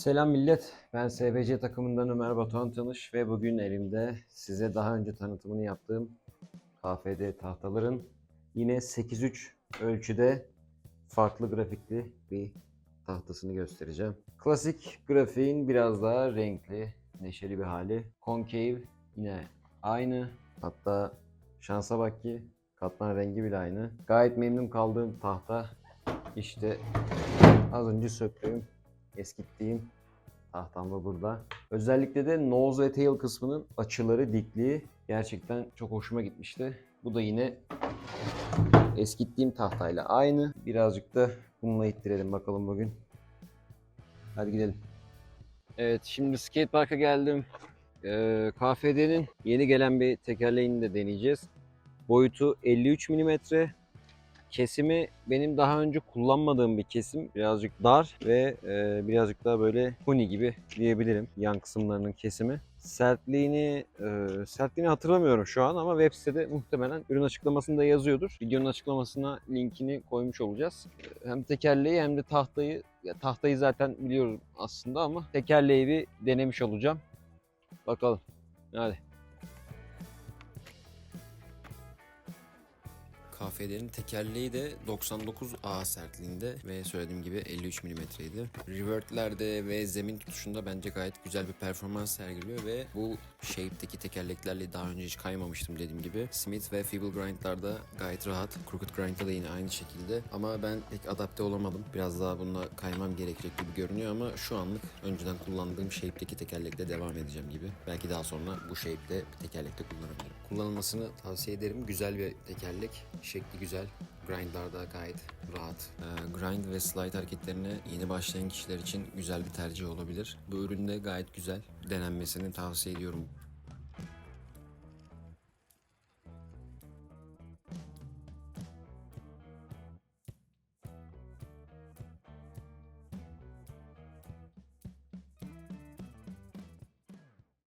Selam millet. Ben SBC takımından Ömer Batuhan Tanış ve bugün elimde size daha önce tanıtımını yaptığım KFD tahtaların yine 8.3 ölçüde farklı grafikli bir tahtasını göstereceğim. Klasik grafiğin biraz daha renkli, neşeli bir hali. Concave yine aynı. Hatta şansa bak ki katman rengi bile aynı. Gayet memnun kaldığım tahta işte az önce söktüğüm, eskittiğim tahtam da burada. Özellikle de nose ve tail kısmının açıları, dikliği gerçekten çok hoşuma gitmişti. Bu da yine eskittiğim tahtayla aynı. Birazcık da bununla ittirelim bakalım bugün. Hadi gidelim. Evet şimdi skatepark'a geldim. Ee, KFD'nin yeni gelen bir tekerleğini de deneyeceğiz. Boyutu 53 mm. Kesimi benim daha önce kullanmadığım bir kesim. Birazcık dar ve e, birazcık daha böyle huni gibi diyebilirim yan kısımlarının kesimi. Sertliğini e, sertliğini hatırlamıyorum şu an ama web sitede muhtemelen ürün açıklamasında yazıyordur. Videonun açıklamasına linkini koymuş olacağız. Hem tekerleği hem de tahtayı ya tahtayı zaten biliyorum aslında ama tekerleği bir denemiş olacağım. Bakalım. Hadi. KFD'nin tekerleği de 99A sertliğinde ve söylediğim gibi 53 mm'ydi. Revertlerde ve zemin tutuşunda bence gayet güzel bir performans sergiliyor ve bu shape'deki tekerleklerle daha önce hiç kaymamıştım dediğim gibi. Smith ve Feeble Grind'larda gayet rahat. Crooked Grind'da da yine aynı şekilde. Ama ben pek adapte olamadım. Biraz daha bununla kaymam gerekecek gibi görünüyor ama şu anlık önceden kullandığım shape'deki tekerlekle devam edeceğim gibi. Belki daha sonra bu shape'de tekerlekte kullanabilirim. Kullanılmasını tavsiye ederim. Güzel bir tekerlek. Şekli güzel. Grindlarda gayet rahat. Ee, grind ve slide hareketlerine yeni başlayan kişiler için güzel bir tercih olabilir. Bu ürün de gayet güzel. Denenmesini tavsiye ediyorum